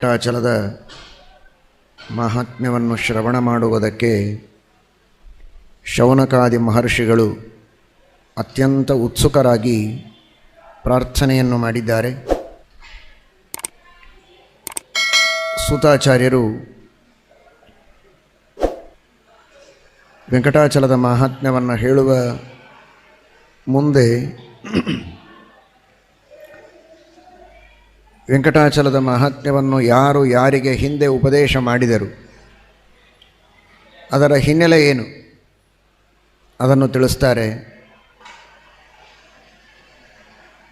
ವೆಂಕಟಾಚಲದ ಮಹಾತ್ಮ್ಯವನ್ನು ಶ್ರವಣ ಮಾಡುವುದಕ್ಕೆ ಶೌನಕಾದಿ ಮಹರ್ಷಿಗಳು ಅತ್ಯಂತ ಉತ್ಸುಕರಾಗಿ ಪ್ರಾರ್ಥನೆಯನ್ನು ಮಾಡಿದ್ದಾರೆ. ಸುತಾಚಾರ್ಯರು ವೆಂಕಟಾಚಲದ ಮಹಾತ್ಮ್ಯವನ್ನು ಹೇಳುವ ಮುಂದೆ ವೆಂಕಟಾಚಲದ ಮಹಾತ್ಮ್ಯವನ್ನು ಯಾರು ಯಾರಿಗೆ ಹಿಂದೆ ಉಪದೇಶ ಮಾಡಿದರು? ಅದರ ಹಿನ್ನೆಲೆ ಏನು? ಅದನ್ನು ತಿಳಿಸ್ತಾರೆ.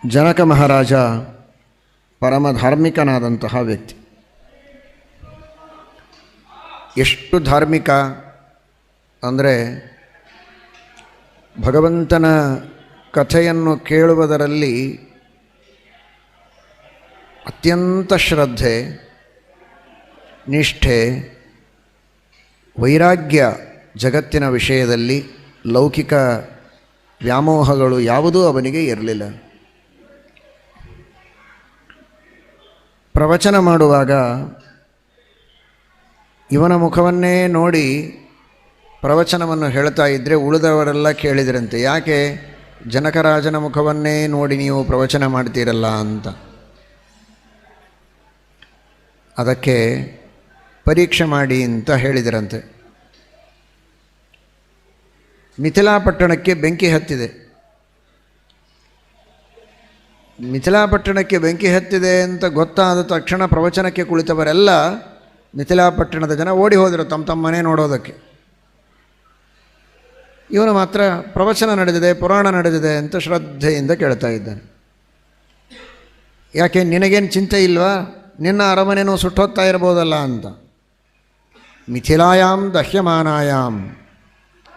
ಜನಕ ಮಹಾರಾಜ ಪರಮ ಧಾರ್ಮಿಕನಾದಂತಹ ವ್ಯಕ್ತಿ. ಎಷ್ಟು ಧಾರ್ಮಿಕ ಅಂದರೆ ಭಗವಂತನ ಕಥೆಯನ್ನು ಕೇಳುವುದರಲ್ಲಿ ಅತ್ಯಂತ ಶ್ರದ್ಧೆ, ನಿಷ್ಠೆ, ವೈರಾಗ್ಯ ಜಗತ್ತಿನ ವಿಷಯದಲ್ಲಿ ಲೌಕಿಕ ವ್ಯಾಮೋಹಗಳು ಯಾವುದೂ ಅವನಿಗೆ ಇರಲಿಲ್ಲ. ಪ್ರವಚನ ಮಾಡುವಾಗ ಇವನ ಮುಖವನ್ನೇ ನೋಡಿ ಪ್ರವಚನವನ್ನು ಹೇಳ್ತಾ ಇದ್ದರೆ ಉಳಿದವರೆಲ್ಲ ಕೇಳಿದ್ರಂತೆ, ಯಾಕೆ ಜನಕರಾಜನ ಮುಖವನ್ನೇ ನೋಡಿ ನೀವು ಪ್ರವಚನ ಮಾಡ್ತೀರಲ್ಲ? ಅಂತ. ಅದಕ್ಕೆ ಪರೀಕ್ಷೆ ಮಾಡಿ ಅಂತ ಹೇಳಿದರಂತೆ. ಮಿಥಿಲಾಪಟ್ಟಣಕ್ಕೆ ಬೆಂಕಿ ಹತ್ತಿದೆ. ಮಿಥಿಲಾಪಟ್ಟಣಕ್ಕೆ ಬೆಂಕಿ ಹತ್ತಿದೆ ಅಂತ ಗೊತ್ತಾದ ತಕ್ಷಣ ಪ್ರವಚನಕ್ಕೆ ಕುಳಿತವರೆಲ್ಲ ಮಿಥಿಲಾಪಟ್ಟಣದ ಜನ ಓಡಿ ಹೋದರು ತಮ್ಮ ತಮ್ಮ ಮನೆ ನೋಡೋದಕ್ಕೆ. ಇವನು ಮಾತ್ರ ಪ್ರವಚನ ನಡೆದಿದೆ, ಪುರಾಣ ನಡೆದಿದೆ ಅಂತ ಶ್ರದ್ಧೆಯಿಂದ ಕೇಳ್ತಾ ಇದ್ದಾನೆ. ಯಾಕೆ ನಿನಗೇನು ಚಿಂತೆ ಇಲ್ವಾ? ನಿನ್ನ ಅರಮನೆನೂ ಸುಟ್ಟೋತ್ತಾ ಇರ್ಬೋದಲ್ಲ ಅಂತ. ಮಿಥಿಲಾಯಾಮ್ ದಹ್ಯಮಾನಾಯಾಮ್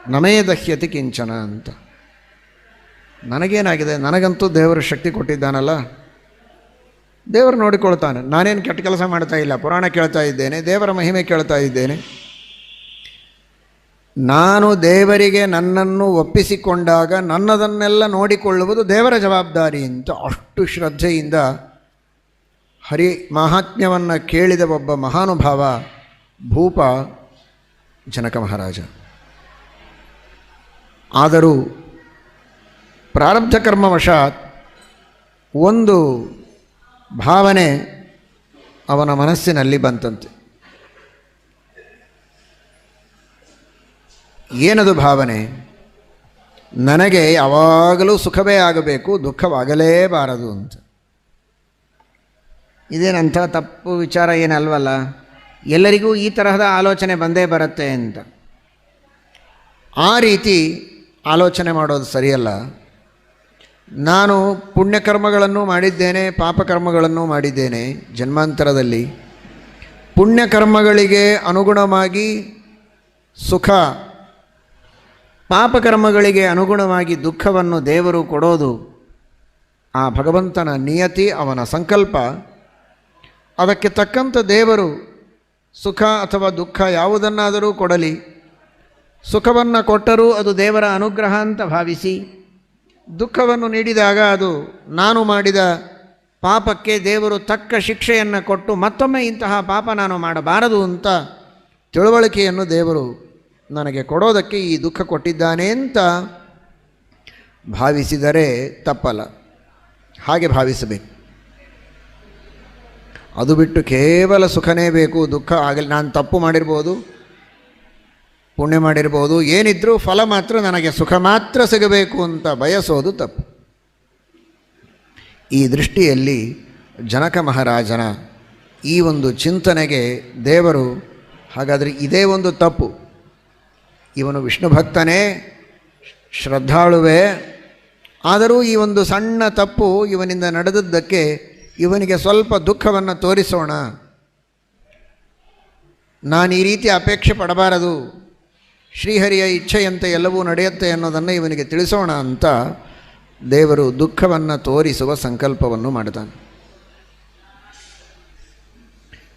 ನಮೇ ದಹ್ಯತಿ ಕಿಂಚನ ಅಂತ. ನನಗೇನಾಗಿದೆ? ನನಗಂತೂ ದೇವರು ಶಕ್ತಿ ಕೊಟ್ಟಿದ್ದಾನಲ್ಲ. ದೇವರು ನೋಡಿಕೊಳ್ತಾನೆ. ನಾನೇನು ಕೆಟ್ಟ ಕೆಲಸ ಮಾಡ್ತಾ ಇಲ್ಲ, ಪುರಾಣ ಕೇಳ್ತಾ ಇದ್ದೇನೆ, ದೇವರ ಮಹಿಮೆ ಕೇಳ್ತಾ ಇದ್ದೇನೆ. ನಾನು ದೇವರಿಗೆ ನನ್ನನ್ನು ಒಪ್ಪಿಸಿಕೊಂಡಾಗ ನನ್ನದನ್ನೆಲ್ಲ ನೋಡಿಕೊಳ್ಳುವುದು ದೇವರ ಜವಾಬ್ದಾರಿ ಅಂತ ಅಷ್ಟು ಶ್ರದ್ಧೆಯಿಂದ ಹರಿ ಮಾಹಾತ್ಮ್ಯವನ್ನು ಕೇಳಿದ ಒಬ್ಬ ಮಹಾನುಭಾವ ಭೂಪ ಜನಕ ಮಹಾರಾಜ. ಆದರೂ ಪ್ರಾರಬ್ಧ ಕರ್ಮವಶಾತ್ ಒಂದು ಭಾವನೆ ಅವನ ಮನಸ್ಸಿನಲ್ಲಿ ಬಂತಂತೆ. ಏನದು ಭಾವನೆ? ನನಗೆ ಯಾವಾಗಲೂ ಸುಖವೇ ಆಗಬೇಕು, ದುಃಖವಾಗಲೇಬಾರದು ಅಂತ. ಇದೇನಂಥ ತಪ್ಪು ವಿಚಾರ ಏನಲ್ವಲ್ಲ? ಎಲ್ಲರಿಗೂ ಈ ತರಹದ ಆಲೋಚನೆ ಬಂದೇ ಬರುತ್ತೆ ಅಂತ. ಆ ರೀತಿ ಆಲೋಚನೆ ಮಾಡೋದು ಸರಿಯಲ್ಲ. ನಾನು ಪುಣ್ಯಕರ್ಮಗಳನ್ನು ಮಾಡಿದ್ದೇನೆ, ಪಾಪಕರ್ಮಗಳನ್ನು ಮಾಡಿದ್ದೇನೆ ಜನ್ಮಾಂತರದಲ್ಲಿ. ಪುಣ್ಯಕರ್ಮಗಳಿಗೆ ಅನುಗುಣವಾಗಿ ಸುಖ, ಪಾಪಕರ್ಮಗಳಿಗೆ ಅನುಗುಣವಾಗಿ ದುಃಖವನ್ನು ದೇವರು ಕೊಡೋದು ಆ ಭಗವಂತನ ನಿಯತಿ, ಅವನ ಸಂಕಲ್ಪ. ಅದಕ್ಕೆ ತಕ್ಕಂಥ ದೇವರು ಸುಖ ಅಥವಾ ದುಃಖ ಯಾವುದನ್ನಾದರೂ ಕೊಡಲಿ. ಸುಖವನ್ನು ಕೊಟ್ಟರೂ ಅದು ದೇವರ ಅನುಗ್ರಹ ಅಂತ ಭಾವಿಸಿ, ದುಃಖವನ್ನು ನೀಡಿದಾಗ ಅದು ನಾನು ಮಾಡಿದ ಪಾಪಕ್ಕೆ ದೇವರು ತಕ್ಕ ಶಿಕ್ಷೆಯನ್ನು ಕೊಟ್ಟು ಮತ್ತೊಮ್ಮೆ ಇಂತಹ ಪಾಪ ನಾನು ಮಾಡಬಾರದು ಅಂತ ತಿಳುವಳಿಕೆಯನ್ನು ದೇವರು ನನಗೆ ಕೊಡೋದಕ್ಕೆ ಈ ದುಃಖ ಕೊಟ್ಟಿದ್ದಾನೆ ಅಂತ ಭಾವಿಸಿದರೆ ತಪ್ಪಲ್ಲ. ಹಾಗೆ ಭಾವಿಸಬೇಕು. ಅದು ಬಿಟ್ಟು ಕೇವಲ ಸುಖನೇ ಬೇಕು, ದುಃಖ ಆಗಲಿ. ನಾನು ತಪ್ಪು ಮಾಡಿರ್ಬೋದು, ಪುಣ್ಯ ಮಾಡಿರ್ಬೋದು, ಏನಿದ್ರೂ ಫಲ ಮಾತ್ರ ನನಗೆ ಸುಖ ಮಾತ್ರ ಸಿಗಬೇಕು ಅಂತ ಬಯಸೋದು ತಪ್ಪು. ಈ ದೃಷ್ಟಿಯಲ್ಲಿ ಜನಕ ಮಹಾರಾಜನ ಈ ಒಂದು ಚಿಂತನೆಗೆ ದೇವರು ಹಾಗಾದರೆ ಇದೇ ಒಂದು ತಪ್ಪು. ಇವನು ವಿಷ್ಣು ಭಕ್ತನೇ, ಶ್ರದ್ಧಾಳುವೆ, ಆದರೂ ಈ ಒಂದು ಸಣ್ಣ ತಪ್ಪು ಇವನಿಂದ ನಡೆದದ್ದಕ್ಕೆ ಇವನಿಗೆ ಸ್ವಲ್ಪ ದುಃಖವನ್ನು ತೋರಿಸೋಣ. ನಾನು ಈ ರೀತಿ ಅಪೇಕ್ಷೆ ಪಡಬಾರದು. ಶ್ರೀಹರಿಯ ಇಚ್ಛೆಯಂತೆ ಎಲ್ಲವೂ ನಡೆಯುತ್ತೆ ಅನ್ನೋದನ್ನು ಇವನಿಗೆ ತಿಳಿಸೋಣ ಅಂತ ದೇವರು ದುಃಖವನ್ನು ತೋರಿಸುವ ಸಂಕಲ್ಪವನ್ನು ಮಾಡಿದಾನೆ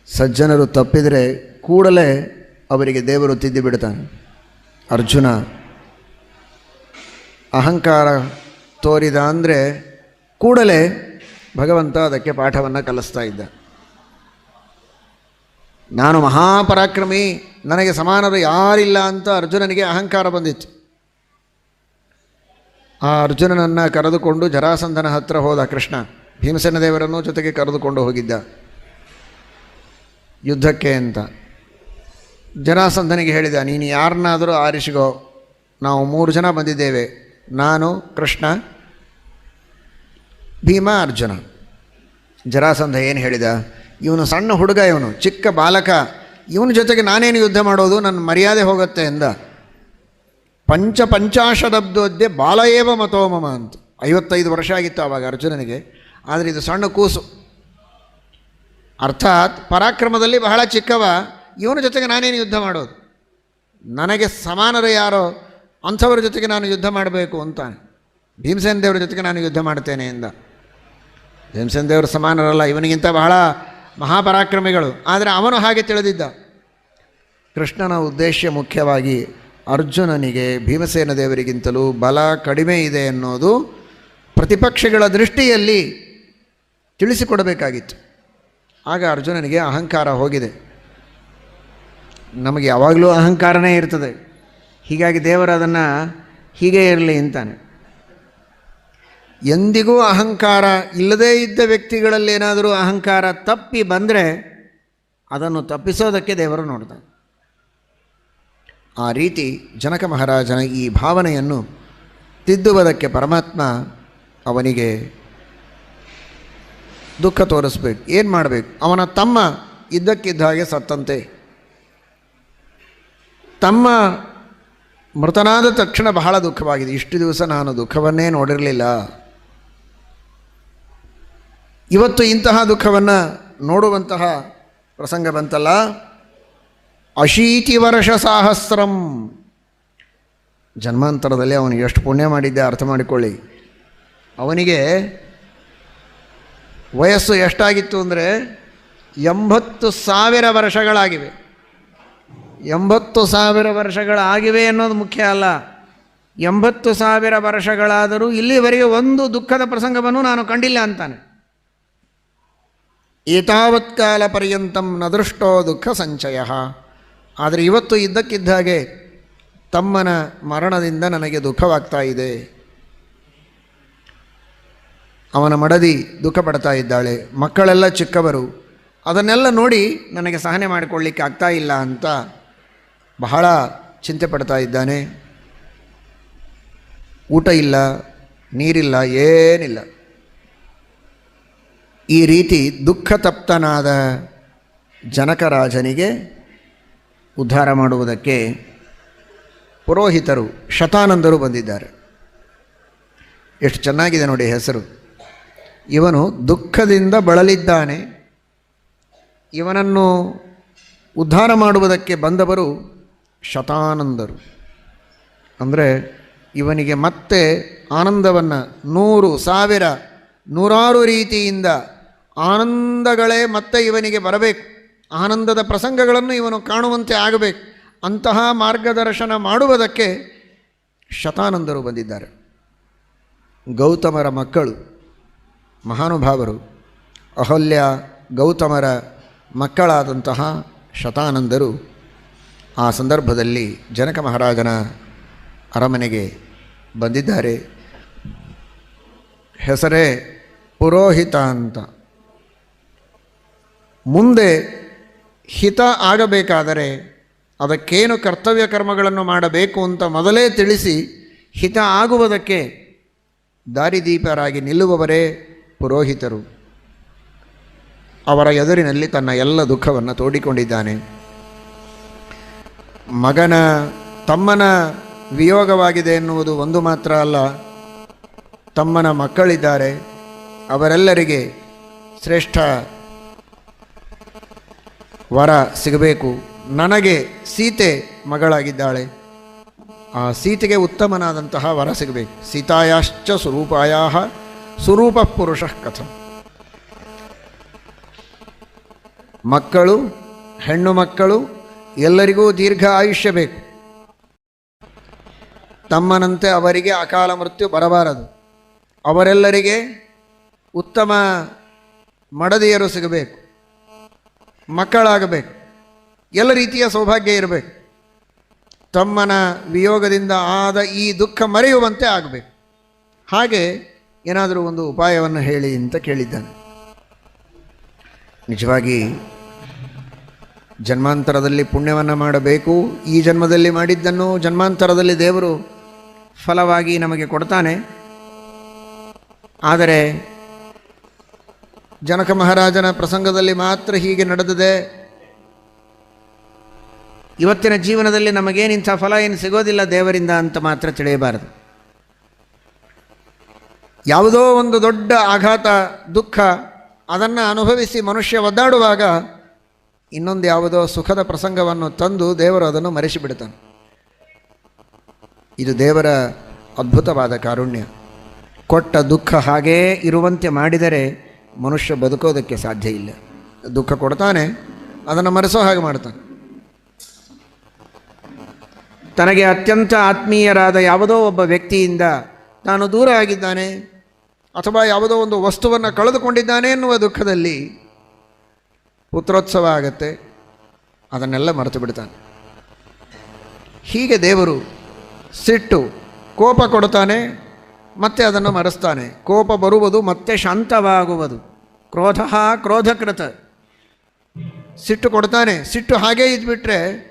ಸಜ್ಜನರು ತಪ್ಪಿದರೆ ಕೂಡಲೇ ಅವರಿಗೆ ದೇವರು ತಿದ್ದಿ ಬಿಡ್ತಾನೆ. ಅರ್ಜುನ ಅಹಂಕಾರ ತೋರಿದ ಅಂದರೆ ಕೂಡಲೇ ಭಗವಂತ ಅದಕ್ಕೆ ಪಾಠವನ್ನು ಕಲಿಸ್ತಾ ಇದ್ದ. ನಾನು ಮಹಾಪರಾಕ್ರಮಿ, ನನಗೆ ಸಮಾನರು ಯಾರಿಲ್ಲ ಅಂತ ಅರ್ಜುನನಿಗೆ ಅಹಂಕಾರ ಬಂದಿತ್ತು. ಆ ಅರ್ಜುನನನ್ನು ಕರೆದುಕೊಂಡು ಜರಾಸಂಧನ ಹತ್ರ ಹೋದ ಕೃಷ್ಣ, ಭೀಮಸೇನ ದೇವರನ್ನು ಜೊತೆಗೆ ಕರೆದುಕೊಂಡು ಹೋಗಿದ್ದ. ಯುದ್ಧಕ್ಕೆ ಅಂತ. ಜರಾಸಂಧನಿಗೆ ಹೇಳಿದ, ನೀನು ಯಾರನ್ನಾದರೂ ಆರಿಸಿಗೋ ನಾವು ಮೂರು ಜನ ಬಂದಿದ್ದೇವೆ. ನಾನು, ಕೃಷ್ಣ ಭೀಮ ಅರ್ಜುನ ಜರಾಸಂಧ ಏನು ಹೇಳಿದ? ಇವನು ಸಣ್ಣ ಹುಡುಗ ಇವನು, ಚಿಕ್ಕ ಬಾಲಕ. ಇವನ ಜೊತೆಗೆ ನಾನೇನು ಯುದ್ಧ ಮಾಡೋದು? ನನ್ನ ಮರ್ಯಾದೆ ಹೋಗುತ್ತೆ ಎಂದ. ಪಂಚ ಪಂಚಾಶದಬ್ದೋದ್ದೆ ಬಾಲಯೇವ ಮತೋಮಮ ಅಂತ. ಐವತ್ತೈದು ವರ್ಷ ಆಗಿತ್ತು ಆವಾಗ ಅರ್ಜುನನಿಗೆ. ಆದರೆ ಇದು ಸಣ್ಣ ಕೂಸು. ಅರ್ಥಾತ್ ಪರಾಕ್ರಮದಲ್ಲಿ ಬಹಳ ಚಿಕ್ಕವ. ಇವನ ಜೊತೆಗೆ ನಾನೇನು ಯುದ್ಧ ಮಾಡೋದು? ನನಗೆ ಸಮಾನರು ಯಾರೋ? ಅಂಥವ್ರ ಜೊತೆಗೆ ನಾನು ಯುದ್ಧ ಮಾಡಬೇಕು ಅಂತಾನೆ. ಭೀಮಸೇನ ದೇವರ ಜೊತೆಗೆ ನಾನು ಯುದ್ಧ ಮಾಡ್ತೇನೆ ಎಂದ. ಭೀಮಸೇನ ದೇವರು ಸಮಾನರಲ್ಲ, ಇವನಿಗಿಂತ ಬಹಳ ಮಹಾಪರಾಕ್ರಮಿಗಳು. ಆದರೆ ಅವನು ಹಾಗೆ ತಿಳಿದಿದ್ದ. ಕೃಷ್ಣನ ಉದ್ದೇಶ ಮುಖ್ಯವಾಗಿ ಅರ್ಜುನನಿಗೆ ಭೀಮಸೇನ ದೇವರಿಗಿಂತಲೂ ಬಲ ಕಡಿಮೆ ಇದೆ ಅನ್ನೋದು ಪ್ರತಿಪಕ್ಷಗಳ ದೃಷ್ಟಿಯಲ್ಲಿ ತಿಳಿಸಿಕೊಡಬೇಕಾಗಿತ್ತು. ಆಗ ಅರ್ಜುನನಿಗೆ ಅಹಂಕಾರ ಹೋಗಿದೆ. ನಮಗೆ ಯಾವಾಗಲೂ ಅಹಂಕಾರನೇ ಇರ್ತದೆ. ಹೀಗಾಗಿ ದೇವರು ಅದನ್ನು ಹೀಗೆ ಇರಲಿ ಅಂತಾನೆ. ಎಂದಿಗೂ ಅಹಂಕಾರ ಇಲ್ಲದೇ ಇದ್ದ ವ್ಯಕ್ತಿಗಳಲ್ಲಿ ಏನಾದರೂ ಅಹಂಕಾರ ತಪ್ಪಿ ಬಂದರೆ ಅದನ್ನು ತಪ್ಪಿಸೋದಕ್ಕೆ ದೇವರು ನೋಡ್ತಾನೆ ಆ ರೀತಿ ಜನಕ ಮಹಾರಾಜನ ಈ ಭಾವನೆಯನ್ನು ತಿದ್ದುವುದಕ್ಕೆ ಪರಮಾತ್ಮ ಅವನಿಗೆ ದುಃಖ ತೋರಿಸ್ಬೇಕು. ಏನು ಮಾಡಬೇಕು? ಅವನ ತಮ್ಮ ಇದ್ದಕ್ಕಿದ್ದ ಹಾಗೆ ಸತ್ತಂತೆ. ತಮ್ಮ ಮೃತನಾದ ತಕ್ಷಣ ಬಹಳ ದುಃಖವಾಗಿದೆ. ಇಷ್ಟು ದಿವಸ ನಾನು ದುಃಖವನ್ನೇ ನೋಡಿರಲಿಲ್ಲ. ಇವತ್ತು ಇಂತಹ ದುಃಖವನ್ನು ನೋಡುವಂತಹ ಪ್ರಸಂಗ ಬಂತಲ್ಲ, ಅಶೀತಿ ವರ್ಷ ಸಾಹಸ್ರಂ. ಜನ್ಮಾಂತರದಲ್ಲಿ ಅವನು ಎಷ್ಟು ಪುಣ್ಯ ಮಾಡಿದ್ದೆ ಅರ್ಥ ಮಾಡಿಕೊಳ್ಳಿ. ಅವನಿಗೆ ವಯಸ್ಸು ಎಷ್ಟಾಗಿತ್ತು ಅಂದರೆ ಎಂಬತ್ತು ಸಾವಿರ ವರ್ಷಗಳಾಗಿವೆ. ಎಂಬತ್ತು ಸಾವಿರ ವರ್ಷಗಳಾಗಿವೆ ಅನ್ನೋದು ಮುಖ್ಯ ಅಲ್ಲ. ಎಂಬತ್ತು ಸಾವಿರ ವರ್ಷಗಳಾದರೂ ಇಲ್ಲಿವರೆಗೆ ಒಂದು ದುಃಖದ ಪ್ರಸಂಗವನ್ನು ನಾನು ಕಂಡಿಲ್ಲ ಅಂತಾನೆ. ಏತಾವತ್ ಕಾಲ ಪರ್ಯಂತಂ ನದೃಷ್ಟೋ ದುಃಖ ಸಂಚಯ. ಆದರೆ ಇವತ್ತು ಇದ್ದಕ್ಕಿದ್ದ ಹಾಗೆ ತಮ್ಮನ ಮರಣದಿಂದ ನನಗೆ ದುಃಖವಾಗ್ತಾ ಇದೆ. ಅವನ ಮಡದಿ ದುಃಖ ಪಡ್ತಾ ಇದ್ದಾಳೆ. ಮಕ್ಕಳೆಲ್ಲ ಚಿಕ್ಕವರು. ಅದನ್ನೆಲ್ಲ ನೋಡಿ ನನಗೆ ಸಹನೆ ಮಾಡಿಕೊಳ್ಳಿಕ್ಕೆ ಆಗ್ತಾ ಇಲ್ಲ ಅಂತ ಬಹಳ ಚಿಂತೆ ಪಡ್ತಾ ಇದ್ದಾನೆ. ಊಟ ಇಲ್ಲ, ನೀರಿಲ್ಲ, ಏನಿಲ್ಲ. ಈ ರೀತಿ ದುಃಖ ತಪ್ತನಾದ ಜನಕರಾಜನಿಗೆ ಉದ್ಧಾರ ಮಾಡುವುದಕ್ಕೆ ಪುರೋಹಿತರು, ಶತಾನಂದರು ಬಂದಿದ್ದಾರೆ. ಎಷ್ಟು ಚೆನ್ನಾಗಿದೆ ನೋಡಿ ಹೆಸರು. ಇವನು ದುಃಖದಿಂದ ಬಳಲಿದ್ದಾನೆ. ಇವನನ್ನು ಉದ್ಧಾರ ಮಾಡುವುದಕ್ಕೆ ಬಂದವರು ಶತಾನಂದರು. ಅಂದರೆ ಇವನಿಗೆ ಮತ್ತೆ ಆನಂದವನ್ನು ನೂರು ಸಾವಿರ ನೂರಾರು ರೀತಿಯಿಂದ ಆನಂದಗಳೇ ಮತ್ತೆ ಇವನಿಗೆ ಬರಬೇಕು. ಆನಂದದ ಪ್ರಸಂಗಗಳನ್ನು ಇವನು ಕಾಣುವಂತೆ ಆಗಬೇಕು. ಅಂತಹ ಮಾರ್ಗದರ್ಶನ ಮಾಡುವುದಕ್ಕೆ ಶತಾನಂದರು ಬಂದಿದ್ದಾರೆ. ಗೌತಮರ ಮಕ್ಕಳು, ಮಹಾನುಭಾವರು, ಅಹಲ್ಯ ಗೌತಮರ ಮಕ್ಕಳಾದಂತಹ ಶತಾನಂದರು ಆ ಸಂದರ್ಭದಲ್ಲಿ ಜನಕ ಮಹಾರಾಜನ ಅರಮನೆಗೆ ಬಂದಿದ್ದಾರೆ. ಹೆಸರೇ ಪುರೋಹಿತ ಅಂತ. ಮುಂದೆ ಹಿತ ಆಗಬೇಕಾದರೆ ಅದಕ್ಕೇನು ಕರ್ತವ್ಯ ಕರ್ಮಗಳನ್ನು ಮಾಡಬೇಕು ಅಂತ ಮೊದಲೇ ತಿಳಿಸಿ ಹಿತ ಆಗುವುದಕ್ಕೆ ದಾರಿದೀಪರಾಗಿ ನಿಲ್ಲುವವರೇ ಪುರೋಹಿತರು. ಅವರ ಎದುರಿನಲ್ಲಿ ತನ್ನ ಎಲ್ಲ ದುಃಖವನ್ನು ತೋಡಿಕೊಂಡಿದ್ದಾನೆ. ಮಗನ, ತಮ್ಮನ ವಿಯೋಗವಾಗಿದೆ ಎನ್ನುವುದು ಒಂದು ಮಾತ್ರ ಅಲ್ಲ. ತಮ್ಮನ ಮಕ್ಕಳಿದ್ದಾರೆ. ಅವರೆಲ್ಲರಿಗೆ ಶ್ರೇಷ್ಠ ವರ ಸಿಗಬೇಕು. ನನಗೆ ಸೀತೆ ಮಗಳಾಗಿದ್ದಾಳೆ. ಆ ಸೀತೆಗೆ ಉತ್ತಮನಾದಂತಹ ವರ ಸಿಗಬೇಕು. ಸೀತಾಯಾಶ್ಚ ಸ್ವರೂಪಾಯ ಸ್ವರೂಪ ಪುರುಷ ಕಥಂ. ಮಕ್ಕಳು, ಹೆಣ್ಣು ಮಕ್ಕಳು, ಎಲ್ಲರಿಗೂ ದೀರ್ಘ ಆಯುಷ್ಯ ಬೇಕು. ತಮ್ಮನಂತೆ ಅವರಿಗೆ ಅಕಾಲ ಮೃತ್ಯು ಬರಬಾರದು. ಅವರೆಲ್ಲರಿಗೆ ಉತ್ತಮ ಮಡದಿಯರು ಸಿಗಬೇಕು. ಮಕ್ಕಳಾಗಬೇಕು. ಎಲ್ಲ ರೀತಿಯ ಸೌಭಾಗ್ಯ ಇರಬೇಕು. ತಮ್ಮನ ವಿಯೋಗದಿಂದ ಆದ ಈ ದುಃಖ ಮರೆಯುವಂತೆ ಆಗಬೇಕು. ಹಾಗೆ ಏನಾದರೂ ಒಂದು ಉಪಾಯವನ್ನು ಹೇಳಿ ಅಂತ ಕೇಳಿದ್ದಾನೆ. ನಿಜವಾಗಿ ಜನ್ಮಾಂತರದಲ್ಲಿ ಪುಣ್ಯವನ್ನು ಮಾಡಬೇಕು. ಈ ಜನ್ಮದಲ್ಲಿ ಮಾಡಿದ್ದನ್ನು ಜನ್ಮಾಂತರದಲ್ಲಿ ದೇವರು ಫಲವಾಗಿ ನಮಗೆ ಕೊಡ್ತಾನೆ. ಆದರೆ ಜನಕ ಮಹಾರಾಜನ ಪ್ರಸಂಗದಲ್ಲಿ ಮಾತ್ರ ಹೀಗೆ ನಡೆದಿದೆ. ಇವತ್ತಿನ ಜೀವನದಲ್ಲಿ ನಮಗೇನಿಂಥ ಫಲ ಏನು ಸಿಗೋದಿಲ್ಲ ದೇವರಿಂದ ಅಂತ ಮಾತ್ರ ತಿಳಿಯಬಾರದು. ಯಾವುದೋ ಒಂದು ದೊಡ್ಡ ಆಘಾತ, ದುಃಖ, ಅದನ್ನು ಅನುಭವಿಸಿ ಮನುಷ್ಯ ಒದ್ದಾಡುವಾಗ ಇನ್ನೊಂದು ಯಾವುದೋ ಸುಖದ ಪ್ರಸಂಗವನ್ನು ತಂದು ದೇವರು ಅದನ್ನು ಮರೆಸಿಬಿಡ್ತಾನೆ ಇದು ದೇವರ ಅದ್ಭುತವಾದ ಕಾರುಣ್ಯ. ಕೊಟ್ಟ ದುಃಖ ಹಾಗೇ ಇರುವಂತೆ ಮಾಡಿದರೆ ಮನುಷ್ಯ ಬದುಕೋದಕ್ಕೆ ಸಾಧ್ಯ ಇಲ್ಲ. ದುಃಖ ಕೊಡ್ತಾನೆ, ಅದನ್ನು ಮರೆಸೋ ಹಾಗೆ ಮಾಡ್ತಾನೆ. ತನಗೆ ಅತ್ಯಂತ ಆತ್ಮೀಯರಾದ ಯಾವುದೋ ಒಬ್ಬ ವ್ಯಕ್ತಿಯಿಂದ ತಾನು ದೂರ ಆಗಿದ್ದಾನೆ, ಅಥವಾ ಯಾವುದೋ ಒಂದು ವಸ್ತುವನ್ನು ಕಳೆದುಕೊಂಡಿದ್ದಾನೆ ಎನ್ನುವ ದುಃಖದಲ್ಲಿ ಪುತ್ರೋತ್ಸವ ಆಗತ್ತೆ, ಅದನ್ನೆಲ್ಲ ಮರೆತು ಬಿಡ್ತಾನೆ. ಹೀಗೆ ದೇವರು ಸಿಟ್ಟು, ಕೋಪ ಕೊಡ್ತಾನೆ ಮತ್ತೆ ಅದನ್ನು ಮರೆಸ್ತಾನೆ. ಕೋಪ ಬರುವುದು ಮತ್ತೆ ಶಾಂತವಾಗುವುದು. ಕ್ರೋಧ ಕ್ರೋಧಕೃತ. ಸಿಟ್ಟು ಕೊಡ್ತಾನೆ. ಸಿಟ್ಟು ಹಾಗೇ ಇದ್ಬಿಟ್ರೆ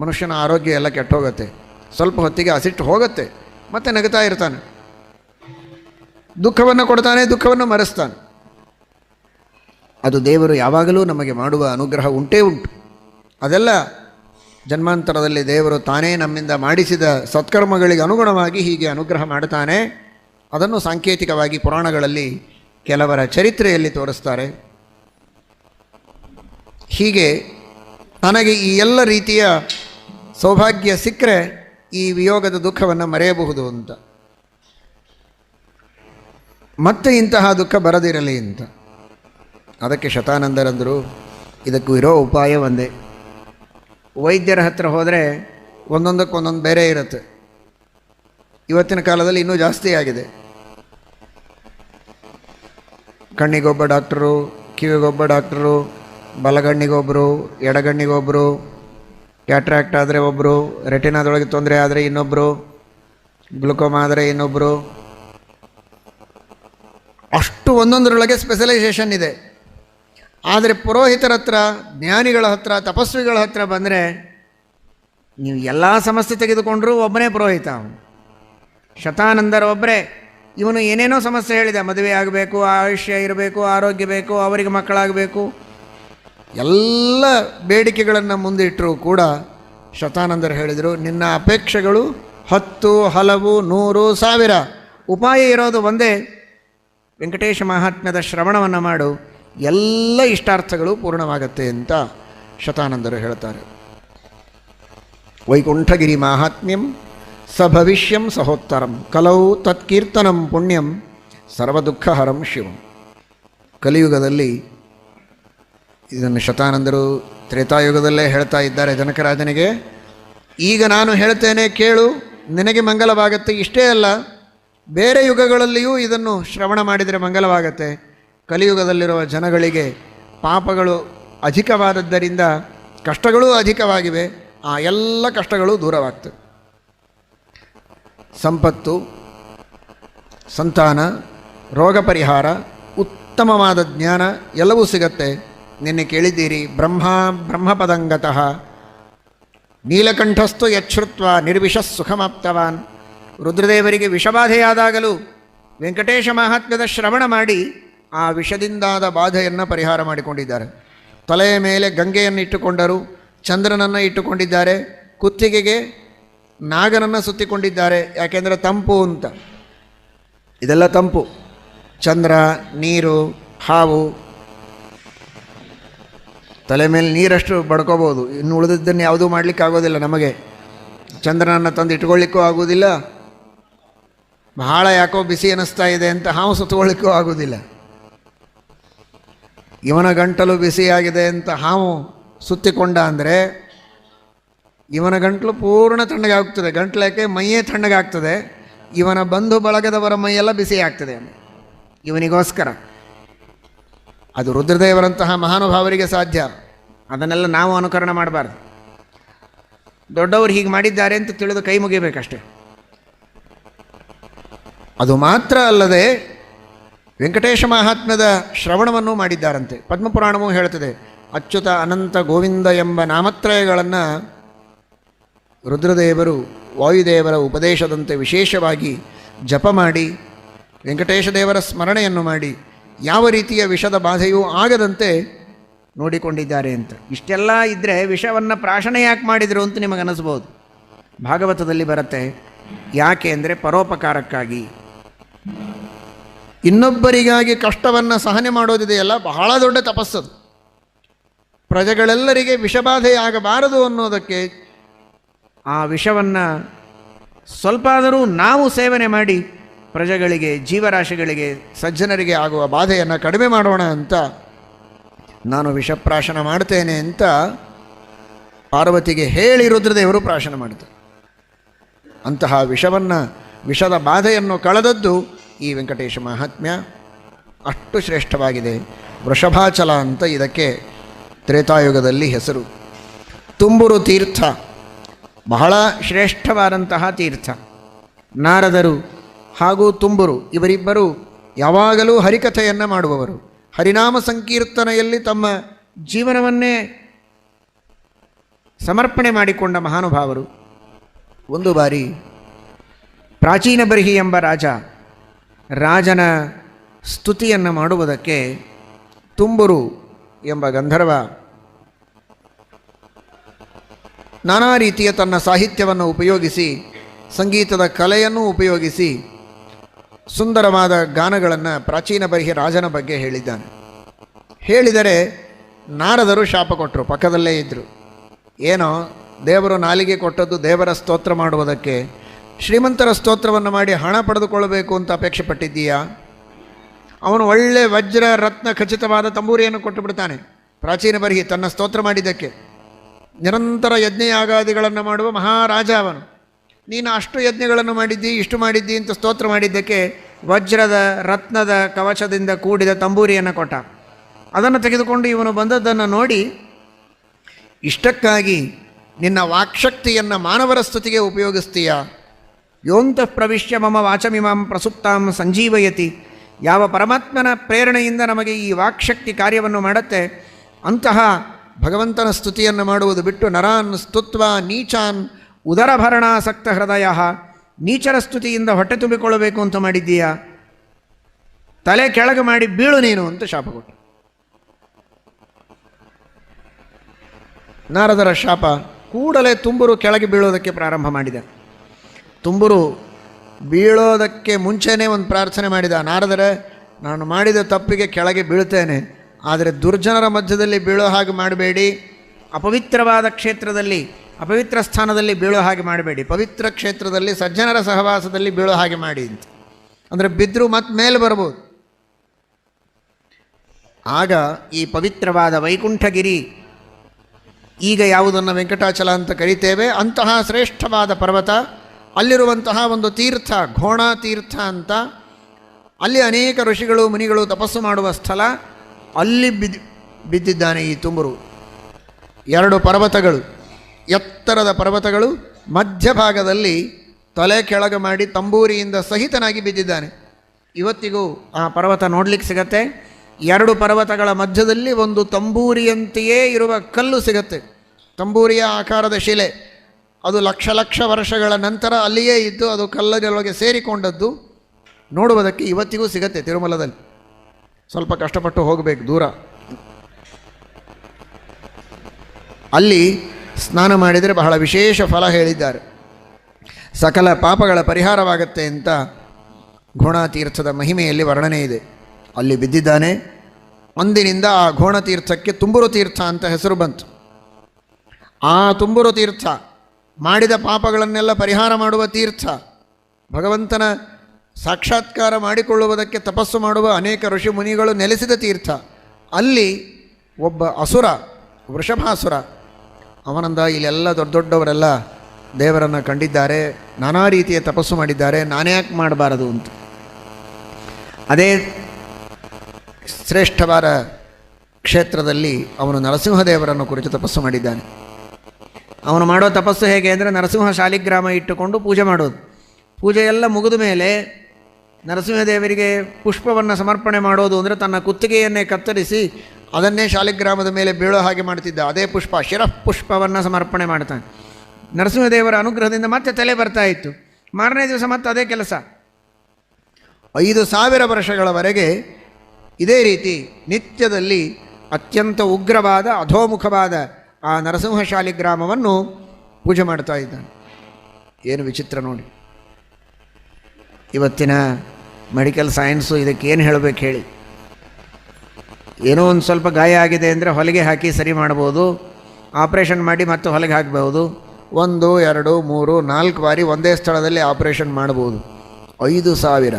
ಮನುಷ್ಯನ ಆರೋಗ್ಯ ಎಲ್ಲ ಕೆಟ್ಟೋಗುತ್ತೆ. ಸ್ವಲ್ಪ ಹೊತ್ತಿಗೆ ಆ ಸಿಟ್ಟು ಹೋಗುತ್ತೆ. ಮತ್ತೆ ನಗುತ್ತಾ ಇರ್ತಾನೆ. ದುಃಖವನ್ನು ಕೊಡ್ತಾನೆ, ದುಃಖವನ್ನು ಮರೆಸ್ತಾನೆ. ಅದು ದೇವರು ಯಾವಾಗಲೂ ನಮಗೆ ಮಾಡುವ ಅನುಗ್ರಹ ಉಂಟೇ ಉಂಟು. ಅದೆಲ್ಲ ಜನ್ಮಾಂತರದಲ್ಲಿ ದೇವರು ತಾನೇ ನಮ್ಮಿಂದ ಮಾಡಿಸಿದ ಸತ್ಕರ್ಮಗಳಿಗೆ ಅನುಗುಣವಾಗಿ ಹೀಗೆ ಅನುಗ್ರಹ ಮಾಡ್ತಾನೆ ಅದನ್ನು ಸಾಂಕೇತಿಕವಾಗಿ ಪುರಾಣಗಳಲ್ಲಿ ಕೆಲವರ ಚರಿತ್ರೆಯಲ್ಲಿ ತೋರಿಸ್ತಾರೆ. ಹೀಗೆ ನನಗೆ ಈ ಎಲ್ಲ ರೀತಿಯ ಸೌಭಾಗ್ಯ ಸಿಕ್ಕರೆ ಈ ವಿಯೋಗದ ದುಃಖವನ್ನು ಮರೆಯಬಹುದು ಅಂತ. ಮತ್ತೆ ಇಂತಹ ದುಃಖ ಬರದಿರಲಿ ಅಂತ. ಅದಕ್ಕೆ ಶತಾನಂದರಂದರು ಇದಕ್ಕೂ ಇರೋ ಉಪಾಯ ಒಂದೇ. ವೈದ್ಯರ ಹತ್ರ ಹೋದರೆ ಒಂದೊಂದಕ್ಕೆ ಒಂದೊಂದು ಬೇರೆ ಇರುತ್ತೆ. ಇವತ್ತಿನ ಕಾಲದಲ್ಲಿ ಇನ್ನೂ ಜಾಸ್ತಿ ಆಗಿದೆ. ಕಣ್ಣಿಗೊಬ್ಬ ಡಾಕ್ಟರು, ಕಿವಿಗೊಬ್ಬ ಡಾಕ್ಟರು ಬಲಗಣ್ಣಿಗೊಬ್ಬರು ಎಡಗಣ್ಣಿಗೊಬ್ಬರು ಕ್ಯಾಟ್ರಾಕ್ಟ್ ಆದರೆ ಒಬ್ಬರು ರೆಟಿನಾದೊಳಗೆ ತೊಂದರೆ ಆದರೆ ಇನ್ನೊಬ್ಬರು ಗ್ಲುಕೋಮಾ ಆದರೆ ಇನ್ನೊಬ್ಬರು ಅಷ್ಟು ಒಂದೊಂದರೊಳಗೆ ಸ್ಪೆಷಲೈಸೇಷನ್ ಇದೆ. ಆದರೆ ಪುರೋಹಿತರ ಹತ್ರ, ಜ್ಞಾನಿಗಳ ಹತ್ರ, ತಪಸ್ವಿಗಳ ಹತ್ರ ಬಂದರೆ ನೀವು ಎಲ್ಲ ಸಮಸ್ಯೆ ತೆಗೆದುಕೊಂಡರೂ ಒಬ್ಬನೇ ಪುರೋಹಿತ ಅವನು. ಶತಾನಂದರ ಒಬ್ಬರೇ ಇವನು ಏನೇನೋ ಸಮಸ್ಯೆ ಹೇಳಿದೆ, ಮದುವೆ ಆಗಬೇಕು, ಆಯುಷ್ಯ ಇರಬೇಕು, ಆರೋಗ್ಯ ಬೇಕು, ಅವರಿಗೆ ಮಕ್ಕಳಾಗಬೇಕು. ಎಲ್ಲ ಬೇಡಿಕೆಗಳನ್ನು ಮುಂದಿಟ್ಟರೂ ಕೂಡ ಶತಾನಂದರು ಹೇಳಿದರು, ನಿನ್ನ ಅಪೇಕ್ಷೆಗಳು ಹತ್ತು, ಹಲವು, ನೂರು, ಸಾವಿರ. ಉಪಾಯ ಇರೋದು ಒಂದೇ. ವೆಂಕಟೇಶ ಮಹಾತ್ಮ್ಯದ ಶ್ರವಣವನ್ನು ಮಾಡು. ಎಲ್ಲ ಇಷ್ಟಾರ್ಥಗಳು ಪೂರ್ಣವಾಗತ್ತೆ ಅಂತ ಶತಾನಂದರು ಹೇಳ್ತಾರೆ. ವೈಕುಂಠಗಿರಿ ಮಾಹಾತ್ಮ್ಯಂ ಸಭವಿಷ್ಯಂ ಭವಿಷ್ಯಂ ಸಹೋತ್ತರಂ ಕಲೌ ತತ್ಕೀರ್ತನಂ ಪುಣ್ಯಂ ಸರ್ವದುಃಖಹರಂ ಶಿವಂ. ಕಲಿಯುಗದಲ್ಲಿ ಇದನ್ನು ಶತಾನಂದರು ತ್ರೇತಾಯುಗದಲ್ಲೇ ಹೇಳ್ತಾ ಇದ್ದಾರೆ ಜನಕರಾಜನಿಗೆ. ಈಗ ನಾನು ಹೇಳ್ತೇನೆ ಕೇಳು, ನಿನಗೆ ಮಂಗಲವಾಗತ್ತೆ, ಇಷ್ಟೇ ಅಲ್ಲ, ಬೇರೆ ಯುಗಗಳಲ್ಲಿಯೂ ಇದನ್ನು ಶ್ರವಣ ಮಾಡಿದರೆ ಮಂಗಲವಾಗತ್ತೆ. ಕಲಿಯುಗದಲ್ಲಿರುವ ಜನಗಳಿಗೆ ಪಾಪಗಳು ಅಧಿಕವಾದದ್ದರಿಂದ ಕಷ್ಟಗಳೂ ಅಧಿಕವಾಗಿವೆ. ಆ ಎಲ್ಲ ಕಷ್ಟಗಳು ದೂರವಾಗ್ತವೆ. ಸಂಪತ್ತು, ಸಂತಾನ, ರೋಗ ಪರಿಹಾರ, ಉತ್ತಮವಾದ ಜ್ಞಾನ ಎಲ್ಲವೂ ಸಿಗತ್ತೆ. ನಿನ್ನೆ ಕೇಳಿದ್ದೀರಿ, ಬ್ರಹ್ಮ, ಬ್ರಹ್ಮಪದಂಗತಃ ನೀಲಕಂಠಸ್ತು ಯಚ್ಛ್ರುತ್ವ ನಿರ್ವಿಷ ಸುಖಮಾಪ್ತವಾನ್. ರುದ್ರದೇವರಿಗೆ ವಿಷಬಾಧೆಯಾದಾಗಲೂ ವೆಂಕಟೇಶ ಮಹಾತ್ಮ್ಯದ ಶ್ರವಣ ಮಾಡಿ ಆ ವಿಷದಿಂದಾದ ಬಾಧೆಯನ್ನು ಪರಿಹಾರ ಮಾಡಿಕೊಂಡಿದ್ದಾರೆ. ತಲೆಯ ಮೇಲೆ ಗಂಗೆಯನ್ನು ಇಟ್ಟುಕೊಂಡರು, ಚಂದ್ರನನ್ನು ಇಟ್ಟುಕೊಂಡಿದ್ದಾರೆ, ಕುತ್ತಿಗೆಗೆ ನಾಗನನ್ನು ಸುತ್ತಿಕೊಂಡಿದ್ದಾರೆ, ಯಾಕೆಂದರೆ ತಂಪು ಅಂತ. ಇದೆಲ್ಲ ತಂಪು. ಚಂದ್ರ, ನೀರು, ಹಾವು. ತಲೆ ಮೇಲೆ ನೀರಷ್ಟು ಬಡ್ಕೋಬೋದು ಇನ್ನು ಉಳಿದಿದ್ದನ್ನು ಯಾವುದೂ ಮಾಡಲಿಕ್ಕೆ ಆಗೋದಿಲ್ಲ ನಮಗೆ. ಚಂದ್ರನನ್ನು ತಂದು ಇಟ್ಕೊಳ್ಳಿಕ್ಕೂ ಆಗೋದಿಲ್ಲ. ಬಹಳ ಯಾಕೋ ಬಿಸಿ ಅನ್ನಿಸ್ತಾ ಇದೆ ಅಂತ ಹಾವು ಸುತ್ತಕೊಳ್ಳಿಕ್ಕೂ ಆಗೋದಿಲ್ಲ. ಇವನ ಗಂಟಲು ಬಿಸಿಯಾಗಿದೆ ಅಂತ ಹಾವು ಸುತ್ತಿಕೊಂಡ ಅಂದರೆ ಇವನ ಗಂಟಲು ಪೂರ್ಣ ತಣ್ಣಗಾಗ್ತದೆ ಗಂಟ್ಲಕ್ಕೆ ಮೈಯೇ ತಣ್ಣಗಾಗ್ತದೆ ಇವನ ಬಂಧು ಬಳಗದವರ ಮೈಯೆಲ್ಲ ಬಿಸಿ ಆಗ್ತದೆ. ಇವನಿಗೋಸ್ಕರ. ಅದು ರುದ್ರದೇವರಂತಹ ಮಹಾನುಭಾವರಿಗೆ ಸಾಧ್ಯ. ಅದನ್ನೆಲ್ಲ ನಾವು ಅನುಕರಣೆ ಮಾಡಬಾರ್ದು. ದೊಡ್ಡವರು ಹೀಗೆ ಮಾಡಿದ್ದಾರೆ ಅಂತ ತಿಳಿದು ಕೈ ಮುಗಿಬೇಕಷ್ಟೆ. ಅದು ಮಾತ್ರ ಅಲ್ಲದೆ ವೆಂಕಟೇಶ ಮಹಾತ್ಮ್ಯದ ಶ್ರವಣವನ್ನು ಮಾಡಿದ್ದಾರಂತೆ. ಪದ್ಮಪುರಾಣವೂ ಹೇಳ್ತದೆ ಅಚ್ಯುತ ಅನಂತ ಗೋವಿಂದ ಎಂಬ ನಾಮತ್ರಯಗಳನ್ನು ರುದ್ರದೇವರು ವಾಯುದೇವರ ಉಪದೇಶದಂತೆ ವಿಶೇಷವಾಗಿ ಜಪ ಮಾಡಿ, ವೆಂಕಟೇಶ ದೇವರ ಸ್ಮರಣೆಯನ್ನು ಮಾಡಿ, ಯಾವ ರೀತಿಯ ವಿಷದ ಬಾಧೆಯೂ ಆಗದಂತೆ ನೋಡಿಕೊಂಡಿದ್ದಾರೆ ಅಂತ. ಇಷ್ಟೆಲ್ಲ ಇದ್ದರೆ ವಿಷವನ್ನು ಪ್ರಾಶನ ಯಾಕೆ ಮಾಡಿದರು ಅಂತ ನಿಮಗೆ ಅನಿಸ್ಬೋದು. ಭಾಗವತದಲ್ಲಿ ಬರುತ್ತೆ, ಯಾಕೆ ಅಂದರೆ ಪರೋಪಕಾರಕ್ಕಾಗಿ. ಇನ್ನೊಬ್ಬರಿಗಾಗಿ ಕಷ್ಟವನ್ನು ಸಹನೆ ಮಾಡೋದಿದೆಯಲ್ಲ, ಬಹಳ ದೊಡ್ಡ ತಪಸ್ಸದು. ಪ್ರಜೆಗಳೆಲ್ಲರಿಗೆ ವಿಷಬಾಧೆಯಾಗಬಾರದು ಅನ್ನೋದಕ್ಕೆ ಆ ವಿಷವನ್ನು ಸ್ವಲ್ಪ ಆದರೂ ನಾವು ಸೇವನೆ ಮಾಡಿ ಪ್ರಜೆಗಳಿಗೆ, ಜೀವರಾಶಿಗಳಿಗೆ, ಸಜ್ಜನರಿಗೆ ಆಗುವ ಬಾಧೆಯನ್ನು ಕಡಿಮೆ ಮಾಡೋಣ ಅಂತ ನಾನು ವಿಷಪ್ರಾಶನ ಮಾಡ್ತೇನೆ ಅಂತ ಪಾರ್ವತಿಗೆ ಹೇಳಿ ರುದ್ರದೇವರು ಪ್ರಾಶನ ಮಾಡಿದರು. ಅಂತಹ ವಿಷವನ್ನು, ವಿಷದ ಬಾಧೆಯನ್ನು ಕಳೆದದ್ದು ಈ ವೆಂಕಟೇಶ ಮಹಾತ್ಮ್ಯ ಅಷ್ಟು ಶ್ರೇಷ್ಠವಾಗಿದೆ. ವೃಷಭಾಚಲ ಅಂತ ಇದಕ್ಕೆ ತ್ರೇತಾಯುಗದಲ್ಲಿ ಹೆಸರು. ತುಂಬುರು ತೀರ್ಥ, ಬಹಳ ಶ್ರೇಷ್ಠವಾದಂತಹ ತೀರ್ಥ. ನಾರದರು ಹಾಗೂ ತುಂಬುರು ಇವರಿಬ್ಬರು ಯಾವಾಗಲೂ ಹರಿಕಥೆಯನ್ನು ಮಾಡುವವರು. ಹರಿನಾಮ ಸಂಕೀರ್ತನೆಯಲ್ಲಿ ತಮ್ಮ ಜೀವನವನ್ನೇ ಸಮರ್ಪಣೆ ಮಾಡಿಕೊಂಡ ಮಹಾನುಭಾವರು. ಒಂದು ಬಾರಿ ಪ್ರಾಚೀನ ಬರ್ಹಿ ಎಂಬ ರಾಜ ರಾಜನ ಸ್ತುತಿಯನ್ನು ಮಾಡುವುದಕ್ಕೆ ತುಂಬುರು ಎಂಬ ಗಂಧರ್ವ ನಾನಾ ರೀತಿಯ ತನ್ನ ಸಾಹಿತ್ಯವನ್ನು ಉಪಯೋಗಿಸಿ, ಸಂಗೀತದ ಕಲೆಯನ್ನು ಉಪಯೋಗಿಸಿ, ಸುಂದರವಾದ ಗಾನಗಳನ್ನು ಪ್ರಾಚೀನ ಬರ್ಹಿ ರಾಜನ ಬಗ್ಗೆ ಹೇಳಿದ್ದಾನೆ. ಹೇಳಿದರೆ ನಾರದರು ಶಾಪ ಕೊಟ್ಟರು ಪಕ್ಕದಲ್ಲೇ ಇದ್ದರು ಏನೋ ದೇವರು ನಾಲಿಗೆ ಕೊಟ್ಟದ್ದು ದೇವರ ಸ್ತೋತ್ರ ಮಾಡುವುದಕ್ಕೆ ಶ್ರೀಮಂತರ ಸ್ತೋತ್ರವನ್ನು ಮಾಡಿ ಹಣ ಪಡೆದುಕೊಳ್ಳಬೇಕು ಅಂತ ಅಪೇಕ್ಷೆ ಪಟ್ಟಿದ್ದೀಯಾ ಅವನು ಒಳ್ಳೆ ವಜ್ರ ರತ್ನ ಖಚಿತವಾದ ತಂಬೂರಿಯನ್ನು ಕೊಟ್ಟು ಬಿಡ್ತಾನೆ. ಪ್ರಾಚೀನ ಬರಹಿ ತನ್ನ ಸ್ತೋತ್ರ ಮಾಡಿದ್ದಕ್ಕೆ. ನಿರಂತರ ಯಜ್ಞಯಾಗಾದಿಗಳನ್ನು ಮಾಡುವ ಮಹಾರಾಜ ಅವನು. ನೀನು ಅಷ್ಟು ಯಜ್ಞಗಳನ್ನು ಮಾಡಿದ್ದಿ, ಇಷ್ಟು ಮಾಡಿದ್ದಿ ಅಂತ ಸ್ತೋತ್ರ ಮಾಡಿದ್ದಕ್ಕೆ ವಜ್ರದ ರತ್ನದ ಕವಚದಿಂದ ಕೂಡಿದ ತಂಬೂರಿಯನ್ನು ಕೊಟ್ಟ. ಅದನ್ನು ತೆಗೆದುಕೊಂಡು ಇವನು ಬಂದದ್ದನ್ನು ನೋಡಿ, ಇಷ್ಟಕ್ಕಾಗಿ ನಿನ್ನ ವಾಕ್ಶಕ್ತಿಯನ್ನು ಮಾನವರ ಸ್ತುತಿಗೆ ಉಪಯೋಗಿಸ್ತೀಯಾ? ಯೋಂತಃ ಪ್ರವಿಶ್ಯ ಮಮ ವಾಚಮಿಮಾಂ ಪ್ರಸುಪ್ತಾಂ ಸಂಜೀವಯತಿ. ಯಾವ ಪರಮಾತ್ಮನ ಪ್ರೇರಣೆಯಿಂದ ನಮಗೆ ಈ ವಾಕ್ಶಕ್ತಿ ಕಾರ್ಯವನ್ನು ಮಾಡುತ್ತೆ, ಅಂತಹ ಭಗವಂತನ ಸ್ತುತಿಯನ್ನು ಮಾಡುವುದು ಬಿಟ್ಟು ನರಾನ್ ಸ್ತುತ್ವ ನೀಚಾನ್ ಉದರಭರಣಾಸಕ್ತ ಹೃದಯ. ನೀಚರ ಸ್ತುತಿಯಿಂದ ಹೊಟ್ಟೆ ತುಂಬಿಕೊಳ್ಳಬೇಕು ಅಂತ ಮಾಡಿದ್ದೀಯಾ? ತಲೆ ಕೆಳಗೆ ಮಾಡಿ ಬೀಳು ನೀನು ಅಂತ ಶಾಪ ಕೊಟ್ಟು ನಾರದರ ಶಾಪ ಕೂಡಲೇ ತುಂಬುರು ಕೆಳಗೆ ಬೀಳೋದಕ್ಕೆ ಪ್ರಾರಂಭ ಮಾಡಿದ. ತುಂಬುರು ಬೀಳೋದಕ್ಕೆ ಮುಂಚೆನೇ ಒಂದು ಪ್ರಾರ್ಥನೆ ಮಾಡಿದ, ನಾರದರೆ, ನಾನು ಮಾಡಿದ ತಪ್ಪಿಗೆ ಕೆಳಗೆ ಬೀಳ್ತೇನೆ ಆದರೆ ದುರ್ಜನರ ಮಧ್ಯದಲ್ಲಿ ಬೀಳೋ ಹಾಗೆ ಮಾಡಬೇಡಿ, ಅಪವಿತ್ರವಾದ ಕ್ಷೇತ್ರದಲ್ಲಿ, ಅಪವಿತ್ರ ಸ್ಥಾನದಲ್ಲಿ ಬೀಳೋ ಹಾಗೆ ಮಾಡಬೇಡಿ, ಪವಿತ್ರ ಕ್ಷೇತ್ರದಲ್ಲಿ ಸಜ್ಜನರ ಸಹವಾಸದಲ್ಲಿ ಬೀಳೋ ಹಾಗೆ ಮಾಡಿ ಅಂತ. ಅಂದರೆ ಬಿದ್ದರೂ ಮತ್ತೆ ಮೇಲೆ ಬರ್ಬೋದು. ಆಗ ಈ ಪವಿತ್ರವಾದ ವೈಕುಂಠಗಿರಿ, ಈಗ ಯಾವುದನ್ನು ವೆಂಕಟಾಚಲ ಅಂತ ಕರಿತೇವೆ, ಅಂತಹ ಶ್ರೇಷ್ಠವಾದ ಪರ್ವತ ಅಲ್ಲಿರುವಂತಹ ಒಂದು ತೀರ್ಥ, ಘೋಣ ತೀರ್ಥ ಅಂತ ಅಲ್ಲಿ ಅನೇಕ ಋಷಿಗಳು, ಮುನಿಗಳು ತಪಸ್ಸು ಮಾಡುವ ಸ್ಥಳ. ಅಲ್ಲಿ ಬಿದ್ದು ಬಿದ್ದಿದ್ದಾನೆ ಈ ತುಂಬರು ಎರಡು ಪರ್ವತಗಳು. ಎತ್ತರದ ಪರ್ವತಗಳು, ಮಧ್ಯಭಾಗದಲ್ಲಿ ತಲೆ ಕೆಳಗೆ ಮಾಡಿ ತಂಬೂರಿಯಿಂದ ಸಹಿತನಾಗಿ ಬಿದ್ದಿದ್ದಾನೆ. ಇವತ್ತಿಗೂ ಆ ಪರ್ವತ ನೋಡ್ಲಿಕ್ಕೆ ಸಿಗತ್ತೆ. ಎರಡು ಪರ್ವತಗಳ ಮಧ್ಯದಲ್ಲಿ ಒಂದು ತಂಬೂರಿಯಂತೆಯೇ ಇರುವ ಕಲ್ಲು ಸಿಗತ್ತೆ. ತಂಬೂರಿಯ ಆಕಾರದ ಶಿಲೆ. ಅದು ಲಕ್ಷ ಲಕ್ಷ ವರ್ಷಗಳ ನಂತರ ಅಲ್ಲಿಯೇ ಇದ್ದು ಅದು ಕಲ್ಲಿನೊಳಗೆ ಸೇರಿಕೊಂಡದ್ದು. ನೋಡುವುದಕ್ಕೆ ಇವತ್ತಿಗೂ ಸಿಗತ್ತೆ ತಿರುಮಲದಲ್ಲಿ. ಸ್ವಲ್ಪ ಕಷ್ಟಪಟ್ಟು ಹೋಗಬೇಕು ದೂರ. ಅಲ್ಲಿ ಸ್ನಾನ ಮಾಡಿದರೆ ಬಹಳ ವಿಶೇಷ ಫಲ ಹೇಳಿದ್ದಾರೆ. ಸಕಲ ಪಾಪಗಳ ಪರಿಹಾರವಾಗತ್ತೆ ಅಂತ ಘೋಣಾತೀರ್ಥದ ಮಹಿಮೆಯಲ್ಲಿ ವರ್ಣನೆ ಇದೆ. ಅಲ್ಲಿ ಬಿದ್ದಿದ್ದಾನೆ. ಅಂದಿನಿಂದ ಆ ಘೋಣತೀರ್ಥಕ್ಕೆ ತುಂಬುರು ತೀರ್ಥ ಅಂತ ಹೆಸರು ಬಂತು. ಆ ತುಂಬುರು ತೀರ್ಥ ಮಾಡಿದ ಪಾಪಗಳನ್ನೆಲ್ಲ ಪರಿಹಾರ ಮಾಡುವ ತೀರ್ಥ. ಭಗವಂತನ ಸಾಕ್ಷಾತ್ಕಾರ ಮಾಡಿಕೊಳ್ಳುವುದಕ್ಕೆ ತಪಸ್ಸು ಮಾಡುವ ಅನೇಕ ಋಷಿ ಮುನಿಗಳು ನೆಲೆಸಿದ ತೀರ್ಥ. ಅಲ್ಲಿ ಒಬ್ಬ ಅಸುರ, ವೃಷಭಾಸುರ, ಅವನಂದ ಇಲ್ಲೆಲ್ಲ ದೊಡ್ಡ ದೊಡ್ಡವರೆಲ್ಲ ದೇವರನ್ನು ಕಂಡಿದ್ದಾರೆ, ನಾನಾ ರೀತಿಯ ತಪಸ್ಸು ಮಾಡಿದ್ದಾರೆ ನಾನ್ಯಾಕೆ ಮಾಡಬಾರದು ಅಂತ. ಅದೇ ಶ್ರೇಷ್ಠವಾದ ಕ್ಷೇತ್ರದಲ್ಲಿ ಅವನು ನರಸಿಂಹದೇವರನ್ನು ಕುರಿತು ತಪಸ್ಸು ಮಾಡಿದ್ದಾನೆ. ಅವನು ಮಾಡೋ ತಪಸ್ಸು ಹೇಗೆ ಅಂದರೆ ನರಸಿಂಹ ಶಾಲಿಗ್ರಾಮ ಇಟ್ಟುಕೊಂಡು ಪೂಜೆ ಮಾಡೋದು. ಪೂಜೆ ಎಲ್ಲ ಮುಗಿದ ಮೇಲೆ ನರಸಿಂಹದೇವರಿಗೆ ಪುಷ್ಪವನ್ನು ಸಮರ್ಪಣೆ ಮಾಡೋದು ಅಂದರೆ ತನ್ನ ಕುತ್ತಿಗೆಯನ್ನೇ ಕತ್ತರಿಸಿ ಅದನ್ನೇ ಶಾಲಿಗ್ರಾಮದ ಮೇಲೆ ಬೀಳೋ ಹಾಗೆ ಮಾಡ್ತಿದ್ದ. ಅದೇ ಪುಷ್ಪ ಶಿರಃ ಪುಷ್ಪವನ್ನು ಸಮರ್ಪಣೆ ಮಾಡ್ತಾನೆ. ನರಸಿಂಹದೇವರ ಅನುಗ್ರಹದಿಂದ ಮತ್ತೆ ತಲೆ ಬರ್ತಾ ಇತ್ತು. ಮಾರನೇ ದಿವಸ ಮತ್ತೆ ಅದೇ ಕೆಲಸ. ಐದು ಸಾವಿರ ವರ್ಷಗಳವರೆಗೆ ಇದೇ ರೀತಿ ನಿತ್ಯದಲ್ಲಿ ಅತ್ಯಂತ ಉಗ್ರವಾದ, ಅಧೋಮುಖವಾದ ಆ ನರಸಿಂಹ ಶಾಲಿಗ್ರಾಮವನ್ನು ಪೂಜೆ ಮಾಡ್ತಾ ಇದ್ದಾನೆ. ಏನು ವಿಚಿತ್ರ ನೋಡಿ. ಇವತ್ತಿನ ಮೆಡಿಕಲ್ ಸೈನ್ಸು ಏನು ಹೇಳಬೇಕು ಹೇಳಿ. ಏನೋ ಒಂದು ಸ್ವಲ್ಪ ಗಾಯ ಆಗಿದೆ ಅಂದರೆ ಹೊಲಿಗೆ ಹಾಕಿ ಸರಿ ಮಾಡ್ಬೋದು ಆಪ್ರೇಷನ್ ಮಾಡಿ ಮತ್ತೆ ಹೊಲಿಗೆ ಹಾಕಬಹುದು ಒಂದು, ಎರಡು, ಮೂರು, ನಾಲ್ಕು ಬಾರಿ ಒಂದೇ ಸ್ಥಳದಲ್ಲಿ ಆಪ್ರೇಷನ್ ಮಾಡ್ಬೋದು. ಐದು ಸಾವಿರ.